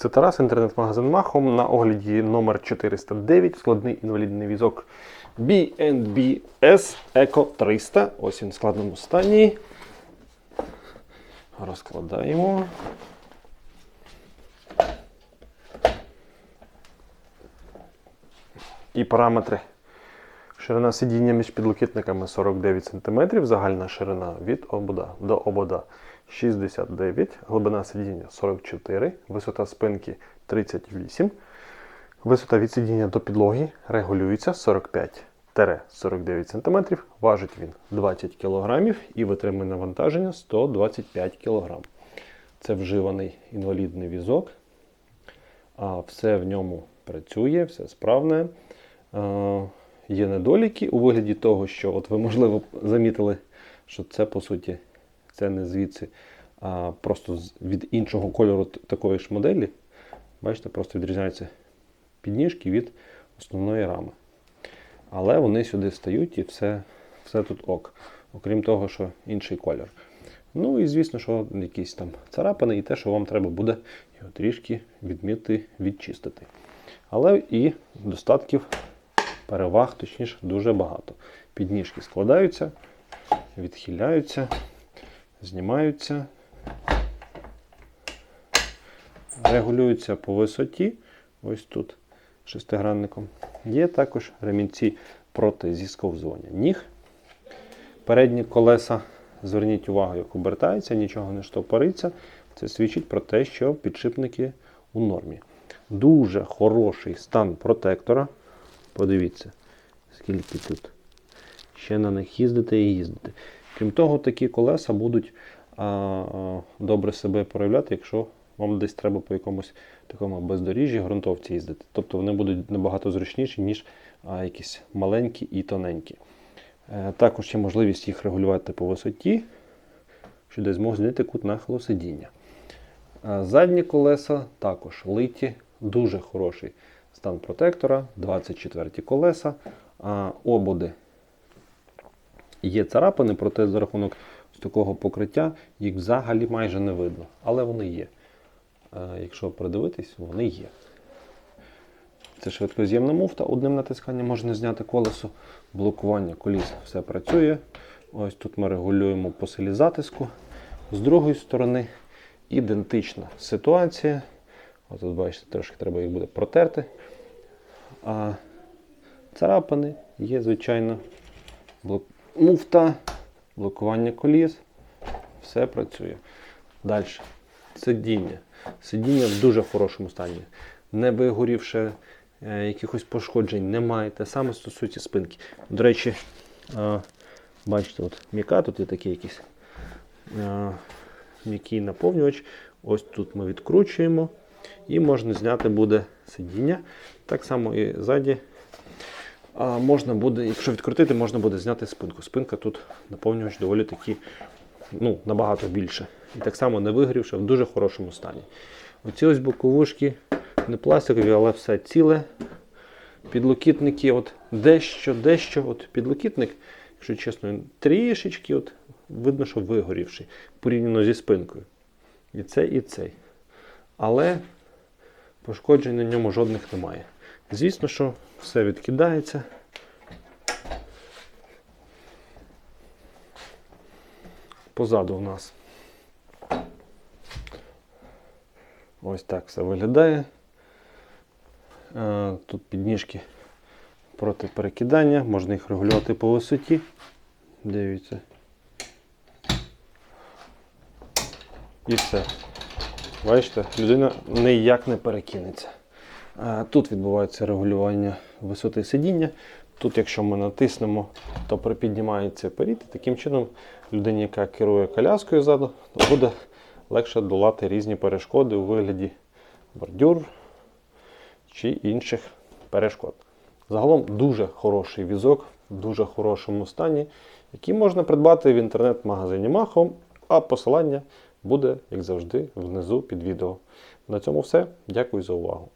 Це Тарас, інтернет-магазин Махом. На огляді номер 409, складний інвалідний візок BNBS Eco 300. Ось він в складному стані. Розкладаємо. І параметри. Ширина сидіння між підлокітниками 49 см, загальна ширина від обода до обода 69, глибина сидіння 44, висота спинки 38, висота від сидіння до підлоги регулюється 45-49 см, важить він 20 кг і витримує навантаження 125 кг. Це вживаний інвалідний візок, а все в ньому працює, все справне. Є недоліки у вигляді того, що от ви, можливо, замітили, що це по суті це не звідси, а просто від іншого кольору такої ж моделі. Бачите, просто відрізняються підніжки від основної рами. Але вони сюди встають і все, все тут ок. Окрім того, що інший колір. Ну і звісно, що якісь там царапини і те, що вам треба буде його трішки відміти, відчистити. Але і достатків, переваг, точніше, дуже багато. Підніжки складаються, відхиляються, знімаються, регулюються по висоті. Ось тут шестигранником. Є також ремінці проти зісковзування ніг. Передні колеса, зверніть увагу, як обертаються, нічого не штопориться. Це свідчить про те, що підшипники у нормі. Дуже хороший стан протектора. Подивіться, скільки тут. Ще на них їздити і їздити. Крім того, такі колеса будуть а, а, добре себе проявляти, якщо вам десь треба по якомусь такому бездоріжжі ґрунтовці їздити. Тобто вони будуть набагато зручніші, ніж а, якісь маленькі і тоненькі. Е, Також є можливість їх регулювати по висоті, що десь зможе змінити кут нахилу сидіння. Е, Задні колеса також литі, дуже хороший стан протектора, 24 колеса, а ободи є царапини, проте за рахунок з такого покриття їх взагалі майже не видно, але вони є. Е, Якщо придивитись, вони є. Це швидкоз'ємна муфта. Одним натисканням можна зняти колесо, блокування коліс все працює. Ось тут ми регулюємо по силі затиску. З другої сторони ідентична ситуація. Ось тут бачите, трошки треба їх буде протерти. А царапини є, звичайно, блок... муфта, блокування коліс. Все працює. Далі. Сидіння. Сидіння в дуже хорошому стані. Не вигорівши, е, якихось пошкоджень немає. Те саме стосується спинки. До речі, е, бачите, от м'яка, тут є такий якийсь е, м'який наповнювач. Ось тут ми відкручуємо. І можна зняти буде сидіння. Так само і ззаді. Можна буде, якщо відкрутити, можна буде зняти спинку. Спинка тут наповнювач доволі таки ну, набагато більше. І так само не вигорівши, в дуже хорошому стані. Оці ось боковушки не пластикові, але все ціле. Підлокітники, от дещо, дещо, от підлокітник, якщо чесно, трішечки от, видно, що вигорівший порівняно зі спинкою. І цей, і цей. Але пошкоджень на ньому жодних немає. Звісно, що все відкидається. Позаду у нас ось так все виглядає. Е, Тут підніжки проти перекидання, можна їх регулювати по висоті. Дивіться. І все. Бачите, людина ніяк не перекинеться. Е, Тут відбувається регулювання висоти сидіння. Тут, якщо ми натиснемо, то припіднімається перід. Таким чином, людині, яка керує коляскою ззаду, буде легше долати різні перешкоди у вигляді бордюр чи інших перешкод. Загалом дуже хороший візок в дуже хорошому стані, який можна придбати в інтернет-магазині Махом, а посилання буде, як завжди, внизу під відео. На цьому все. Дякую за увагу.